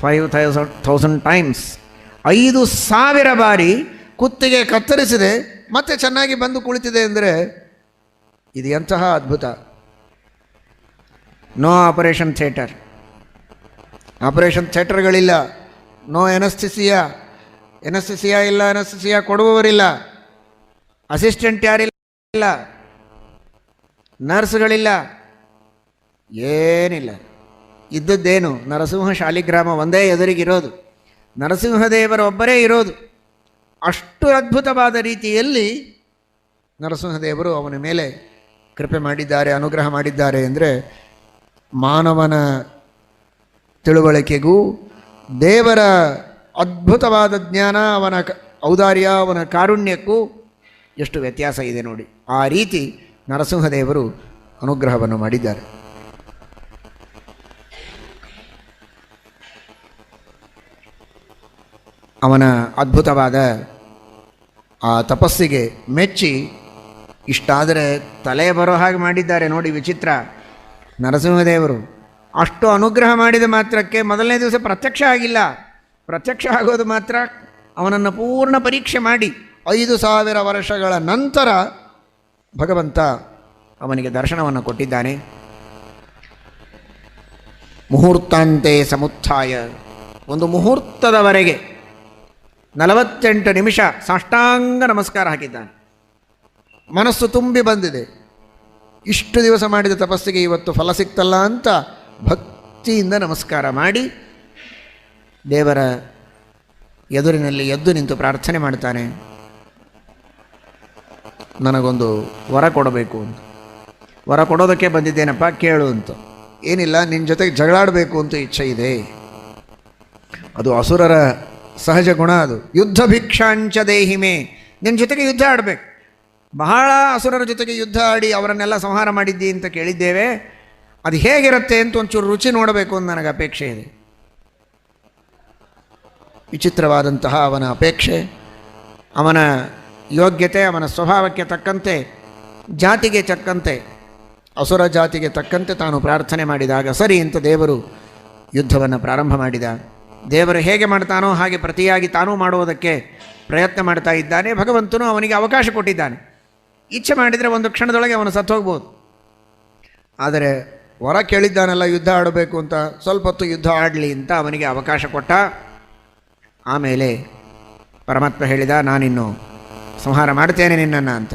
ಫೈವ್ ಥೌಸಂಡ್ ಥೌಸಂಡ್ ಟೈಮ್ಸ್ ಐದು ಸಾವಿರ ಬಾರಿ ಕುತ್ತಿಗೆ ಕತ್ತರಿಸಿದೆ ಮತ್ತೆ ಚೆನ್ನಾಗಿ ಬಂದು ಕುಳಿತಿದೆ ಅಂದರೆ ಇದು ಎಂತಹ ಅದ್ಭುತ. ನೋ ಆಪರೇಷನ್ ಥಿಯೇಟರ್ ಆಪರೇಷನ್ ಥಿಯೇಟರ್ಗಳಿಲ್ಲ ನೋ ಎನಸ್ತಿಸಿಯಾ ಎನಸ್ತಿಸಿಯಾ ಇಲ್ಲ ಎನಸ್ತಿಸಿಯಾ ಕೊಡುವವರಿಲ್ಲ. ಅಸಿಸ್ಟೆಂಟ್ ಯಾರಿಲ್ಲ. ನರ್ಸ್ಗಳಿಲ್ಲ ಏನಿಲ್ಲ. ಇದ್ದದ್ದೇನು? ನರಸಿಂಹ ಶಾಲಿಗ್ರಾಮ ಒಂದೇ ಎದುರಿಗಿರೋದು. ನರಸಿಂಹದೇವರೊಬ್ಬರೇ ಇರೋದು. ಅಷ್ಟು ಅದ್ಭುತವಾದ ರೀತಿಯಲ್ಲಿ ನರಸಿಂಹದೇವರು ಅವನ ಮೇಲೆ ಕೃಪೆ ಮಾಡಿದ್ದಾರೆ, ಅನುಗ್ರಹ ಮಾಡಿದ್ದಾರೆ ಅಂದರೆ ಮಾನವನ ತಿಳುವಳಿಕೆಗೂ ದೇವರ ಅದ್ಭುತವಾದ ಜ್ಞಾನ, ಅವನ ಔದಾರ್ಯ, ಅವನ ಕಾರುಣ್ಯಕ್ಕೂ ಎಷ್ಟು ವ್ಯತ್ಯಾಸ ಇದೆ ನೋಡಿ. ಆ ರೀತಿ ನರಸಿಂಹದೇವರು ಅನುಗ್ರಹವನ್ನು ಮಾಡಿದ್ದಾರೆ. ಅವನ ಅದ್ಭುತವಾದ ಆ ತಪಸ್ಸಿಗೆ ಮೆಚ್ಚಿ, ಇಷ್ಟಾದರೆ ತಲೆ ಬರೋ ಹಾಗೆ ಮಾಡಿದ್ದಾರೆ ನೋಡಿ ವಿಚಿತ್ರ ನರಸಿಂಹದೇವರು. ಅಷ್ಟು ಅನುಗ್ರಹ ಮಾಡಿದ ಮಾತ್ರಕ್ಕೆ ಮೊದಲನೇ ದಿವಸ ಪ್ರತ್ಯಕ್ಷ ಆಗಿಲ್ಲ. ಪ್ರತ್ಯಕ್ಷ ಆಗೋದು ಮಾತ್ರ ಅವನನ್ನು ಪೂರ್ಣ ಪರೀಕ್ಷೆ ಮಾಡಿ ಐದು ಸಾವಿರ ವರ್ಷಗಳ ನಂತರ ಭಗವಂತ ಅವನಿಗೆ ದರ್ಶನವನ್ನು ಕೊಟ್ಟಿದ್ದಾನೆ. ಮುಹೂರ್ತಾಂತೆ ಸಮುತ್ಥಾಯ. ಒಂದು ಮುಹೂರ್ತದವರೆಗೆ ನಲವತ್ತೆಂಟು ನಿಮಿಷ ಸಾಷ್ಟಾಂಗ ನಮಸ್ಕಾರ ಹಾಕಿದ್ದಾನೆ. ಮನಸ್ಸು ತುಂಬಿ ಬಂದಿದೆ. ಇಷ್ಟು ದಿವಸ ಮಾಡಿದ ತಪಸ್ಸಿಗೆ ಇವತ್ತು ಫಲ ಸಿಕ್ತಲ್ಲ ಅಂತ ಭಕ್ತಿಯಿಂದ ನಮಸ್ಕಾರ ಮಾಡಿ ದೇವರ ಎದುರಿನಲ್ಲಿ ಎದ್ದು ನಿಂತು ಪ್ರಾರ್ಥನೆ ಮಾಡ್ತಾನೆ. ನನಗೊಂದು ವರ ಕೊಡಬೇಕು ಅಂತ. ವರ ಕೊಡೋದಕ್ಕೆ ಬಂದಿದ್ದೇನಪ್ಪ ಕೇಳು ಅಂತ. ಏನಿಲ್ಲ ನಿನ್ನ ಜೊತೆಗೆ ಜಗಳಾಡಬೇಕು ಅಂತ ಇಚ್ಛೆ ಇದೆ. ಅದು ಅಸುರರ ಸಹಜ ಗುಣ ಅದು. ಯುದ್ಧ ಭಿಕ್ಷಾಂಚ ದೇಹಿಮೆ ನಿನ್ನ ಜೊತೆಗೆ ಯುದ್ಧ ಆಡಬೇಕು. ಬಹಳ ಅಸುರರ ಜೊತೆಗೆ ಯುದ್ಧ ಆಡಿ ಅವರನ್ನೆಲ್ಲ ಸಂಹಾರ ಮಾಡಿದ್ದಿ ಅಂತ ಕೇಳಿದ್ದೇವೆ. ಅದು ಹೇಗಿರುತ್ತೆ ಅಂತ ಒಂಚೂರು ರುಚಿ ನೋಡಬೇಕು ಅಂತ ನನಗೆ ಅಪೇಕ್ಷೆ ಇದೆ. ವಿಚಿತ್ರವಾದಂತಹ ಅವನ ಅಪೇಕ್ಷೆ. ಅವನ ಯೋಗ್ಯತೆ, ಅವನ ಸ್ವಭಾವಕ್ಕೆ ತಕ್ಕಂತೆ, ಜಾತಿಗೆ ತಕ್ಕಂತೆ, ಅಸುರ ಜಾತಿಗೆ ತಕ್ಕಂತೆ ತಾನು ಪ್ರಾರ್ಥನೆ ಮಾಡಿದಾಗ ಸರಿ ಅಂತ ದೇವರು ಯುದ್ಧವನ್ನು ಪ್ರಾರಂಭ ಮಾಡಿದ. ದೇವರು ಹೇಗೆ ಮಾಡ್ತಾನೋ ಹಾಗೆ ಪ್ರತಿಯಾಗಿ ತಾನೂ ಮಾಡುವುದಕ್ಕೆ ಪ್ರಯತ್ನ ಮಾಡ್ತಾ ಇದ್ದಾನೆ. ಭಗವಂತನು ಅವನಿಗೆ ಅವಕಾಶ ಕೊಟ್ಟಿದ್ದಾನೆ. ಇಚ್ಛೆ ಮಾಡಿದರೆ ಒಂದು ಕ್ಷಣದೊಳಗೆ ಅವನು ಸತ್ತು ಹೋಗ್ಬೋದು. ಆದರೆ ವರ ಕೇಳಿದ್ದಾನಲ್ಲ, ಯುದ್ಧ ಆಡಬೇಕು ಅಂತ, ಸ್ವಲ್ಪ ಹೊತ್ತು ಯುದ್ಧ ಆಡಲಿ ಅಂತ ಅವನಿಗೆ ಅವಕಾಶ ಕೊಟ್ಟ. ಆಮೇಲೆ ಪರಮಾತ್ಮ ಹೇಳಿದ, ನಾನಿನ್ನು ಸಂಹಾರ ಮಾಡ್ತೇನೆ ನಿನ್ನನ್ನು ಅಂತ.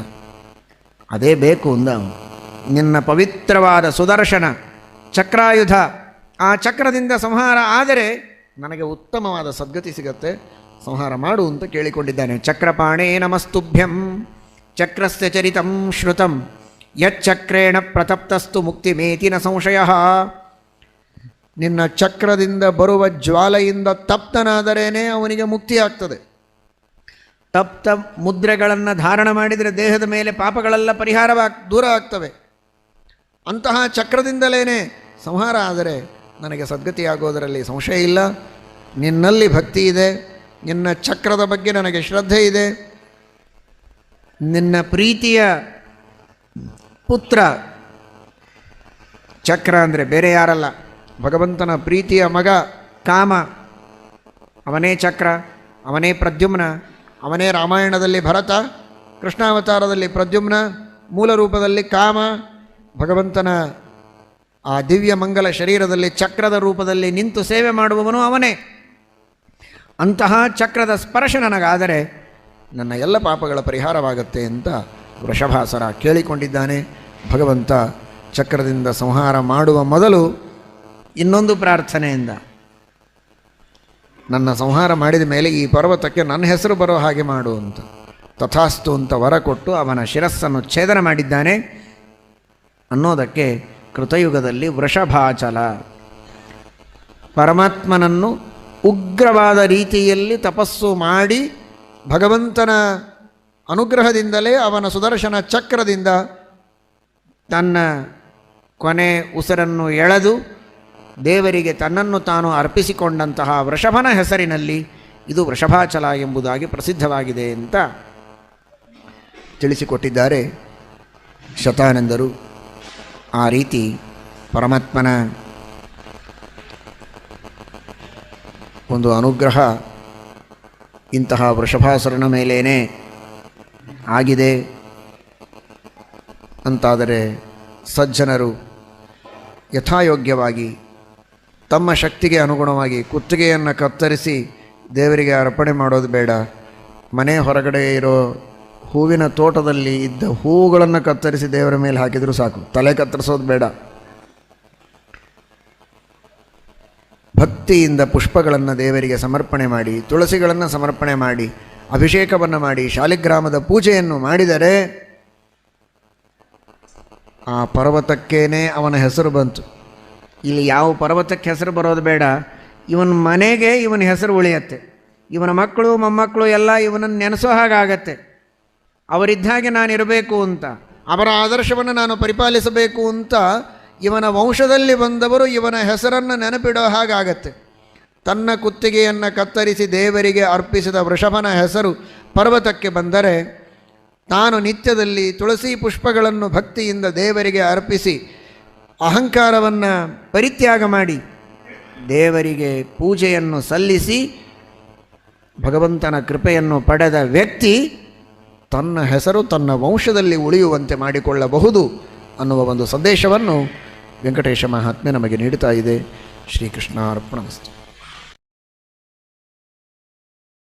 ಅದೇ ಬೇಕು ಅಂದ. ನಿನ್ನ ಪವಿತ್ರವಾದ ಸುದರ್ಶನ ಚಕ್ರಾಯುಧ, ಆ ಚಕ್ರದಿಂದ ಸಂಹಾರ ಆದರೆ ನನಗೆ ಉತ್ತಮವಾದ ಸದ್ಗತಿ ಸಿಗತ್ತೆ, ಸಂಹಾರ ಮಾಡು ಅಂತ ಕೇಳಿಕೊಂಡಿದ್ದಾನೆ. ಚಕ್ರಪಾಣೇ ನಮಸ್ತುಭ್ಯಂ, ಚಕ್ರಸ್ಯ ಚರಿತಂ ಶ್ರುತಂ ಯಚ್ಚಕ್ರೇಣ ಪ್ರತಪ್ತಸ್ತು ಮುಕ್ತಿ ಮೇತಿನ ಸಂಶಯ. ನಿನ್ನ ಚಕ್ರದಿಂದ ಬರುವ ಜ್ವಾಲೆಯಿಂದ ತಪ್ತನಾದರೇನೆ ಅವನಿಗೆ ಮುಕ್ತಿ ಆಗ್ತದೆ. ತಪ್ತ ಮುದ್ರೆಗಳನ್ನು ಧಾರಣ ಮಾಡಿದರೆ ದೇಹದ ಮೇಲೆ ಪಾಪಗಳೆಲ್ಲ ಪರಿಹಾರವಾಗಿ ದೂರ ಆಗ್ತವೆ. ಅಂತಹ ಚಕ್ರದಿಂದಲೇ ಸಂಹಾರ ಆದರೆ ನನಗೆ ಸದ್ಗತಿಯಾಗೋದರಲ್ಲಿ ಸಂಶಯ ಇಲ್ಲ. ನಿನ್ನಲ್ಲಿ ಭಕ್ತಿ ಇದೆ. ನಿನ್ನ ಚಕ್ರದ ಬಗ್ಗೆ ನನಗೆ ಶ್ರದ್ಧೆ ಇದೆ. ನಿನ್ನ ಪ್ರೀತಿಯ ಪುತ್ರ ಚಕ್ರ ಅಂದರೆ ಬೇರೆ ಯಾರಲ್ಲ. ಭಗವಂತನ ಪ್ರೀತಿಯ ಮಗ ಕಾಮ. ಅವನೇ ಚಕ್ರ, ಅವನೇ ಪ್ರದ್ಯುಮ್ನ, ಅವನೇ ರಾಮಾಯಣದಲ್ಲಿ ಭರತ, ಕೃಷ್ಣಾವತಾರದಲ್ಲಿ ಪ್ರದ್ಯುಮ್ನ, ಮೂಲ ರೂಪದಲ್ಲಿ ಕಾಮ. ಭಗವಂತನ ಆ ದಿವ್ಯ ಮಂಗಲ ಶರೀರದಲ್ಲಿ ಚಕ್ರದ ರೂಪದಲ್ಲಿ ನಿಂತು ಸೇವೆ ಮಾಡುವವನು ಅವನೇ. ಅಂತಹ ಚಕ್ರದ ಸ್ಪರ್ಶ ನನಗಾದರೆ ನನ್ನ ಎಲ್ಲ ಪಾಪಗಳ ಪರಿಹಾರವಾಗುತ್ತೆ ಅಂತ ವೃಷಭಾಸರ ಕೇಳಿಕೊಂಡಿದ್ದಾನೆ. ಭಗವಂತ ಚಕ್ರದಿಂದ ಸಂಹಾರ ಮಾಡುವ ಮೊದಲು ಇನ್ನೊಂದು ಪ್ರಾರ್ಥನೆಯಿಂದ ನನ್ನ ಸಂಹಾರ ಮಾಡಿದ ಮೇಲೆ ಈ ಪರ್ವತಕ್ಕೆ ನನ್ನ ಹೆಸರು ಬರೋ ಹಾಗೆ ಮಾಡು ಅಂತ. ತಥಾಸ್ತು ಅಂತ ವರ ಕೊಟ್ಟು ಅವನ ಶಿರಸ್ಸನ್ನು ಛೇದನ ಮಾಡಿದ್ದಾನೆ. ಅನ್ನೋದಕ್ಕೆ ಕೃತಯುಗದಲ್ಲಿ ವೃಷಭಾಚಲ. ಪರಮಾತ್ಮನನ್ನು ಉಗ್ರವಾದ ರೀತಿಯಲ್ಲಿ ತಪಸ್ಸು ಮಾಡಿ ಭಗವಂತನ ಅನುಗ್ರಹದಿಂದಲೇ ಅವನ ಸುದರ್ಶನ ಚಕ್ರದಿಂದ ತನ್ನ ಕೊನೆ ಉಸಿರನ್ನು ಎಳೆದು ದೇವರಿಗೆ ತನ್ನನ್ನು ತಾನು ಅರ್ಪಿಸಿಕೊಂಡಂತಹ ವೃಷಭನ ಹೆಸರಿನಲ್ಲಿ ಇದು ವೃಷಭಾಚಲ ಎಂಬುದಾಗಿ ಪ್ರಸಿದ್ಧವಾಗಿದೆ ಅಂತ ತಿಳಿಸಿಕೊಟ್ಟಿದ್ದಾರೆ ಶತಾನಂದರು. ಆ ರೀತಿ ಪರಮಾತ್ಮನ ಒಂದು ಅನುಗ್ರಹ ಇಂತಹ ವೃಷಭಾಸುರನ ಮೇಲೇನೆ ಆಗಿದೆ ಅಂತಾದರೆ ಸಜ್ಜನರು ಯಥಾಯೋಗ್ಯವಾಗಿ ತಮ್ಮ ಶಕ್ತಿಗೆ ಅನುಗುಣವಾಗಿ ಕುತ್ತಿಗೆಯನ್ನು ಕತ್ತರಿಸಿ ದೇವರಿಗೆ ಅರ್ಪಣೆ ಮಾಡೋದು ಬೇಡ. ಮನೆ ಹೊರಗಡೆ ಇರೋ ಹೂವಿನ ತೋಟದಲ್ಲಿ ಇದ್ದ ಹೂಗಳನ್ನು ಕತ್ತರಿಸಿ ದೇವರ ಮೇಲೆ ಹಾಕಿದರೂ ಸಾಕು. ತಲೆ ಕತ್ತರಿಸೋದು ಬೇಡ. ಭಕ್ತಿಯಿಂದ ಪುಷ್ಪಗಳನ್ನು ದೇವರಿಗೆ ಸಮರ್ಪಣೆ ಮಾಡಿ, ತುಳಸಿಗಳನ್ನು ಸಮರ್ಪಣೆ ಮಾಡಿ, ಅಭಿಷೇಕವನ್ನು ಮಾಡಿ, ಶಾಲಿಗ್ರಾಮದ ಪೂಜೆಯನ್ನು ಮಾಡಿದರೆ ಆ ಪರ್ವತಕ್ಕೇನೆ ಅವನ ಹೆಸರು ಬಂತು. ಇಲ್ಲಿ ಯಾವ ಪರ್ವತಕ್ಕೆ ಹೆಸರು ಬರೋದು ಬೇಡ. ಇವನ ಮನೆಗೆ ಇವನ ಹೆಸರು ಉಳಿಯತ್ತೆ. ಇವನ ಮಕ್ಕಳು, ಮೊಮ್ಮಕ್ಕಳು ಎಲ್ಲ ಇವನನ್ನು ನೆನೆಸೋ ಹಾಗಾಗತ್ತೆ. ಅವರಿದ್ದ ನಾನಿರಬೇಕು ಅಂತ, ಅವರ ಆದರ್ಶವನ್ನು ನಾನು ಪರಿಪಾಲಿಸಬೇಕು ಅಂತ ಇವನ ವಂಶದಲ್ಲಿ ಬಂದವರು ಇವನ ಹೆಸರನ್ನು ನೆನಪಿಡೋ ಹಾಗಾಗತ್ತೆ. ತನ್ನ ಕುತ್ತಿಗೆಯನ್ನು ಕತ್ತರಿಸಿ ದೇವರಿಗೆ ಅರ್ಪಿಸಿದ ವೃಷಭನ ಹೆಸರು ಪರ್ವತಕ್ಕೆ ಬಂದರೆ, ತಾನು ನಿತ್ಯದಲ್ಲಿ ತುಳಸಿ ಪುಷ್ಪಗಳನ್ನು ಭಕ್ತಿಯಿಂದ ದೇವರಿಗೆ ಅರ್ಪಿಸಿ ಅಹಂಕಾರವನ್ನು ಪರಿತ್ಯಾಗ ಮಾಡಿ ದೇವರಿಗೆ ಪೂಜೆಯನ್ನು ಸಲ್ಲಿಸಿ ಭಗವಂತನ ಕೃಪೆಯನ್ನು ಪಡೆದ ವ್ಯಕ್ತಿ ತನ್ನ ಹೆಸರು ತನ್ನ ವಂಶದಲ್ಲಿ ಉಳಿಯುವಂತೆ ಮಾಡಿಕೊಳ್ಳಬಹುದು ಅನ್ನುವ ಒಂದು ಸಂದೇಶವನ್ನು ವೆಂಕಟೇಶ ಮಹಾತ್ಮೆ ನಮಗೆ ನೀಡುತ್ತಾ ಇದೆ. ಶ್ರೀಕೃಷ್ಣ ಅರ್ಪಣಮಸ್ತು